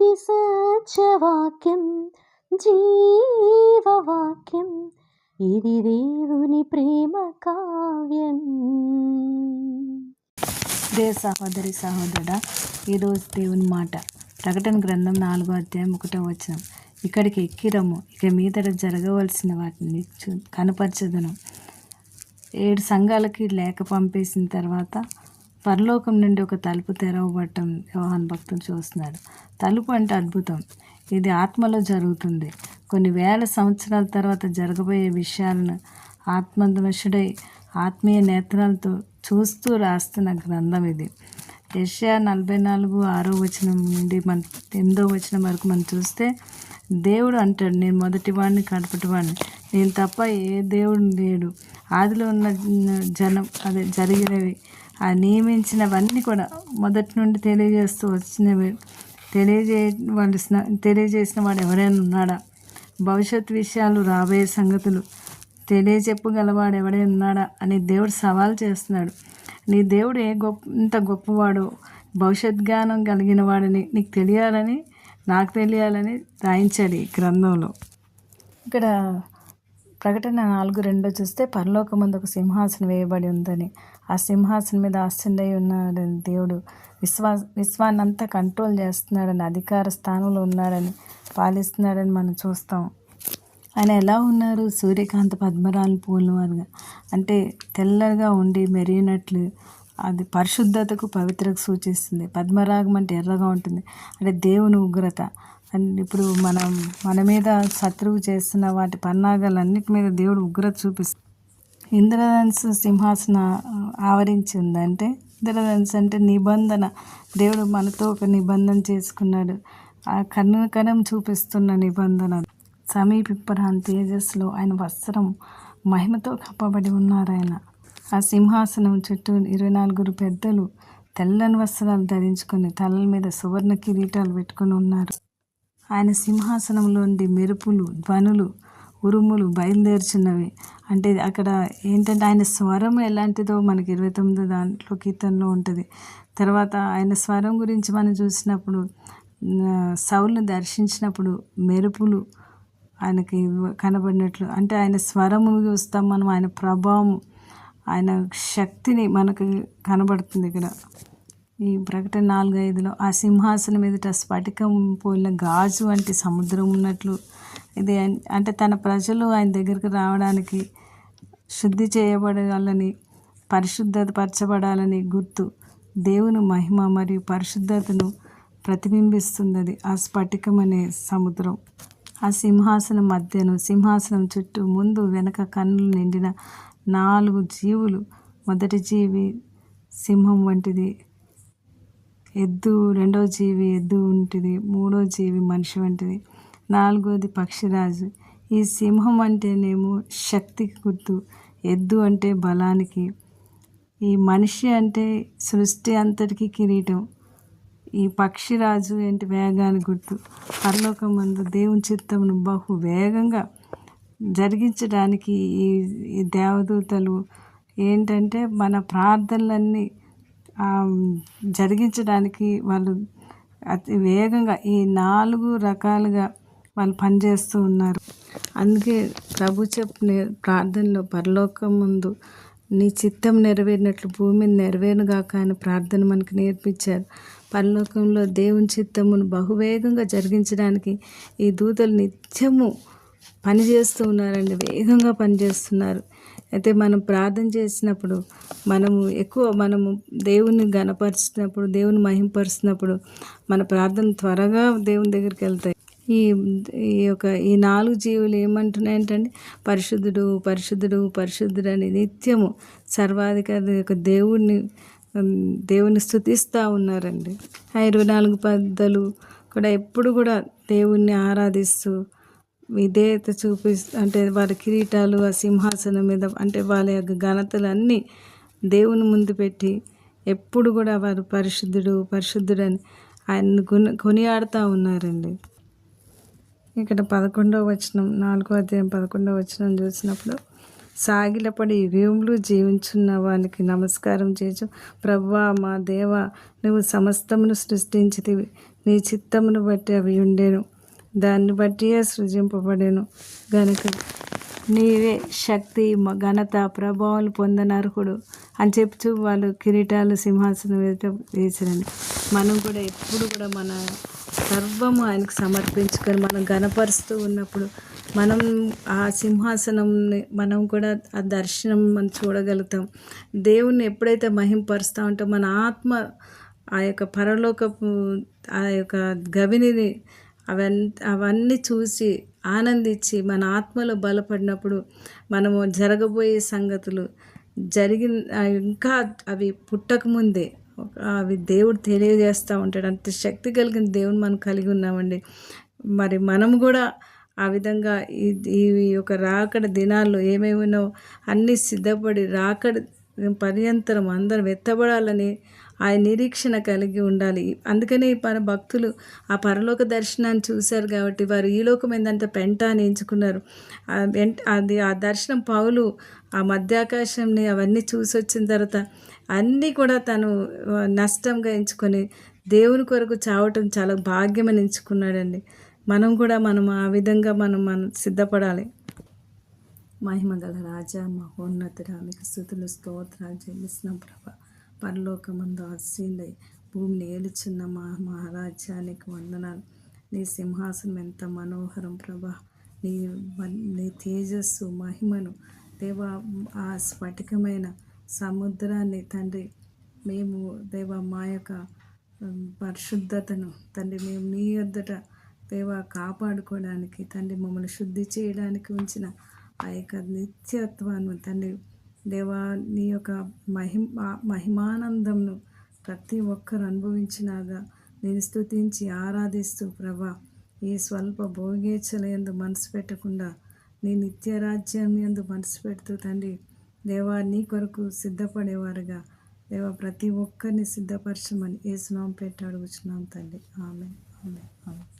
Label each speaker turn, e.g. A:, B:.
A: ఇది సత్యవాక్యం జీవవాక్యం. ఇది దేవుని ప్రేమ కావ్యం.
B: దేవ సహోదరి సహోదరుడ ఈరోజు దేవుని మాట. ప్రకటన గ్రంథం నాలుగో అధ్యాయం ఒకటో వచ్చిన ఇక్కడికి ఎక్కిరము ఇక మీదట జరగవలసిన వాటిని చూ కనపరచదను. ఏడు సంఘాలకి లేఖ పంపేసిన తర్వాత పరలోకం నుండి ఒక తలుపు తెరవబడటం యోహాన్ భక్తులు చూస్తున్నాడు తలుపు అంటే అద్భుతం. ఇది ఆత్మలో జరుగుతుంది. కొన్ని వేల సంవత్సరాల తర్వాత జరగబోయే విషయాలను ఆత్మదవశుడై ఆత్మీయ నేత్రాలతో చూస్తూ రాస్తున్న గ్రంథం ఇది. ఏషియా నలభై నాలుగు ఆరో వచనం నుండి మన ఎనిమిదో వచనం వరకు మనం చూస్తే దేవుడు అంటాడు నేను మొదటి వాడిని కడపటి వాడిని. నేను తప్ప ఏ దేవుడు లేడు. ఆదిలో ఉన్న జనం అదే జరిగినవి ఆ నియమించినవన్నీ కూడా మొదటి నుండి తెలియజేస్తూ వచ్చినవి. తెలియజేయవలసిన తెలియజేసిన వాడు ఎవరైనా ఉన్నాడా? భవిష్యత్ విషయాలు రాబోయే సంగతులు. తెలియజెప్పగలవాడు ఎవడే ఉన్నాడా? అని దేవుడు సవాల్ చేస్తున్నాడు. నీ దేవుడు ఏ గొప్ప ఇంత గొప్పవాడు భవిష్యత్ జ్ఞానం కలిగిన వాడని నీకు తెలియాలని నాకు తెలియాలని రాయించాడు ఈ గ్రంథంలో. ఇక్కడ ప్రకటన నాలుగు రెండో చూస్తే పరలోకమందు ఒక సింహాసనం వేయబడి ఉందని. ఆ సింహాసనం మీద ఆశ్చర్య ఉన్నాడని దేవుడు. విశ్వా విశ్వాన్నంతా కంట్రోల్ చేస్తున్నాడని అధికార స్థానంలో ఉన్నాడని పాలిస్తున్నాడని మనం చూస్తాం. ఆయన ఎలా ఉన్నారు? సూర్యకాంత పద్మరాలు పూలు వారుగా అంటే తెల్లగా ఉండి మెరిగినట్లు. అది పరిశుద్ధతకు పవిత్రకు సూచిస్తుంది. పద్మరాగం అంటే ఎర్రగా ఉంటుంది. అంటే దేవుని ఉగ్రత. అండ్ ఇప్పుడు మనం మన మీద శత్రువు చేస్తున్న వాటి పన్నాగాలన్నిటి మీద దేవుడు ఉగ్రత చూపిస్తుంది ఇంద్రధనుసు సింహాసన ఆవరించిందంటే ఇంద్రధన్స్ ఇంద్రధనుసు అంటే నిబంధన. దేవుడు మనతో ఒక నిబంధన చేసుకున్నాడు. ఆ కన్ను కనం చూపిస్తున్న నిబంధన. సమీపిప్పరాని తేజస్సులో ఆయన వస్త్రం మహిమతో కప్పబడి ఉన్నారు ఆయన. ఆ సింహాసనం చుట్టూ ఇరవై నలుగురు పెద్దలు తెల్లని వస్త్రాలు ధరించుకొని తలల మీద సువర్ణ కిరీటాలు పెట్టుకుని ఉన్నారు. ఆయన సింహాసనంలోండి మెరుపులు ధ్వనులు ఉరుములు బయలుదేరుచున్నవి. అంటే అక్కడ ఏంటంటే ఆయన స్వరం ఎలాంటిదో మనకి ఇరవై తొమ్మిదో దాంట్లో కీర్తనలో ఉంటుంది. తర్వాత ఆయన స్వరం గురించి మనం చూసినప్పుడు సౌల్ని దర్శించినప్పుడు మెరుపులు ఆయనకి కనబడినట్లు. అంటే ఆయన స్వరము చూస్తాం మనం ఆయన ప్రభావం ఆయన శక్తిని మనకు కనబడుతుంది ఇక్కడ. ఈ ప్రకటన నాలుగు ఐదులో ఆ సింహాసనం ఎదుట స్ఫటికం పోలిన గాజు వంటి సముద్రం ఉన్నట్లు ఇది అంటే తన ప్రజలు ఆయన దగ్గరికి రావడానికి శుద్ధి చేయబడాలని పరిశుద్ధత పరచబడాలని గుర్తు దేవుని మహిమ మరియు పరిశుద్ధతను ప్రతిబింబిస్తున్నది ఆ స్ఫటికం అనే సముద్రం. ఆ సింహాసనం మధ్యను సింహాసనం చుట్టూ ముందు వెనక కన్నులు నిండిన నాలుగు జీవులు మొదటి జీవి సింహం వంటిది. ఎద్దు రెండో జీవి ఎద్దు వంటిది మూడో జీవి మనిషి వంటిది నాలుగోది పక్షిరాజు. ఈ సింహం అంటేనేమో శక్తికి గుర్తు ఎద్దు అంటే బలానికి. ఈ మనిషి అంటే సృష్టి అంతటికి కిరీటం. ఈ పక్షిరాజు ఏంటి వేగానికి గుర్తు. పరలోకం మందు దేవుని చిత్తమును బహు వేగంగా జరిగించడానికి ఈ ఈ దేవదూతలు ఏంటంటే మన ప్రార్థనలన్నీ జరిగించడానికి వాళ్ళు అతి వేగంగా ఈ నాలుగు రకాలుగా వాళ్ళు పనిచేస్తూ ఉన్నారు. అందుకే ప్రభు చెప్పిన ప్రార్థనలో పరలోకం ముందు నీ చిత్తం నెరవేరినట్లు భూమి నెరవేరుగాక అని ప్రార్థన మనకు నేర్పించారు. పరలోకంలో దేవుని చిత్తమును బహువేగంగా జరిగించడానికి ఈ దూతలు నిత్యము పని చేస్తూ ఉన్నారండి. వేగంగా పనిచేస్తున్నారు అయితే మనం ప్రార్థన చేసినప్పుడు మనము ఎక్కువ మనము దేవుని గణపరిచినప్పుడు దేవుని మహింపరిచినప్పుడు మన ప్రార్థన త్వరగా దేవుని దగ్గరికి వెళ్తాయి. ఈ ఈ యొక్క ఈ నాలుగు జీవులు ఏమంటున్నాయంటే పరిశుద్ధుడు పరిశుద్ధుడు పరిశుద్ధుడు అని నిత్యము సర్వాధికారి యొక్క దేవుణ్ణి దేవుని స్థుతిస్తూ ఉన్నారండి. ఆ ఇరవై నాలుగు పెద్దలు కూడా ఎప్పుడు కూడా దేవుణ్ణి ఆరాధిస్తూ విధేయత చూపిస్తూ అంటే వారి కిరీటాలు ఆ సింహాసనం మీద అంటే వాళ్ళ యొక్క ఘనతలన్నీ దేవుని ముందు పెట్టి ఎప్పుడు కూడా వారు పరిశుద్ధుడు పరిశుద్ధుడు అని ఆయన్ని కొని కొనియాడుతూ ఉన్నారండి. ఇక్కడ పదకొండవ వచనం నాలుగో అధ్యాయం పదకొండవ వచనం చూసినప్పుడు సాగిలపడి యుగములు జీవించున్న వానికి నమస్కారం చేయచు ప్రభువా మా దేవ నువ్వు సమస్తమును సృష్టించితివి నీ చిత్తమును బట్టి అవి ఉండేను. దాన్ని బట్టియే సృజింపబడేను. గనుక నీవే శక్తి ఘనత ప్రభావాలు పొందనర్హుడు అని చెప్తూ వాళ్ళు కిరీటాలు సింహాసనం వేసిరండి మనం కూడా ఎప్పుడు కూడా మన సర్వము ఆయనకు సమర్పించుకొని మనం గణపరుస్తూ ఉన్నప్పుడు మనం ఆ సింహాసనంని మనం కూడా ఆ దర్శనం మనం చూడగలుగుతాం. దేవుణ్ణి ఎప్పుడైతే మహింపరుస్తూ ఉంటాం మన ఆత్మ ఆ యొక్క పరలోకపు ఆ యొక్క గవినిని అవన్నీ అవన్నీ చూసి ఆనందించి మన ఆత్మలో బలపడినప్పుడు మనము జరగబోయే సంగతులు జరిగిన ఇంకా అవి పుట్టకముందే అవి దేవుడు తెలియజేస్తూ ఉంటాడు. అంత శక్తి కలిగిన దేవుని మనం కలిగి ఉన్నామండి. మరి మనం కూడా ఆ విధంగా ఈ ఈ యొక్క రాకడ దినాల్లో ఏమేమి అన్నీ సిద్ధపడి రాకడ పర్యంతరం అందరం ఎత్తబడాలని ఆయన నిరీక్షణ కలిగి ఉండాలి. అందుకనే ఈ పర భక్తులు ఆ పరలోక దర్శనాన్ని చూశారు కాబట్టి వారు ఈ లోకం ఏంటంటే పెంట అని ఎంచుకున్నారు. అది ఆ దర్శనం పౌలు ఆ మధ్యాకాశంని అవన్నీ చూసి వచ్చిన తర్వాత అన్నీ కూడా తను నష్టంగా ఎంచుకొని దేవుని కొరకు చావటం చాలా భాగ్యమని ఎంచుకున్నాడండి. మనం కూడా మనం ఆ విధంగా మనం మనం సిద్ధపడాలి. మహిమగల రాజా మహోన్నతుడా మీకు స్థుతులు స్తోత్రాలు చెల్లిస్తున్నాం ప్రభ పరలోకమందు ఆశీలై భూమిని ఏలుచున్న మా మహారాజ్యానికి వందనాలు. నీ సింహాసనం ఎంత మనోహరం ప్రభ! నీ నీ తేజస్సు మహిమను దేవా ఆ స్ఫటికమైన సముద్రాన్ని తండ్రి మేము దేవా మా యొక్క పరిశుద్ధతను తండ్రి మేము నీ యొద్దట దేవా కాపాడుకోవడానికి తండ్రి మమ్మల్ని శుద్ధి చేయడానికి ఉంచిన ఆ యొక్క నిత్యత్వాన్ని తండ్రి దేవా నీ యొక్క మహిమ మహిమానందంను ప్రతి ఒక్కరు అనుభవించినాగా. నేను స్తుతించి ఆరాధిస్తూ ప్రభా ఈ స్వల్ప భోగేచ్ఛలందు మనసు పెట్టకుండా నీ నిత్యరాజ్యం ఎందు మనసు పెడుతూ తండ్రి దేవా నీ కొరకు సిద్ధపడేవారుగా. దేవా ప్రతి ఒక్కరిని సిద్ధపరచమని ఏ స్నాం పెట్టి అడుగుచున్నాం తండ్రి. ఆమె ఆమె ఆమె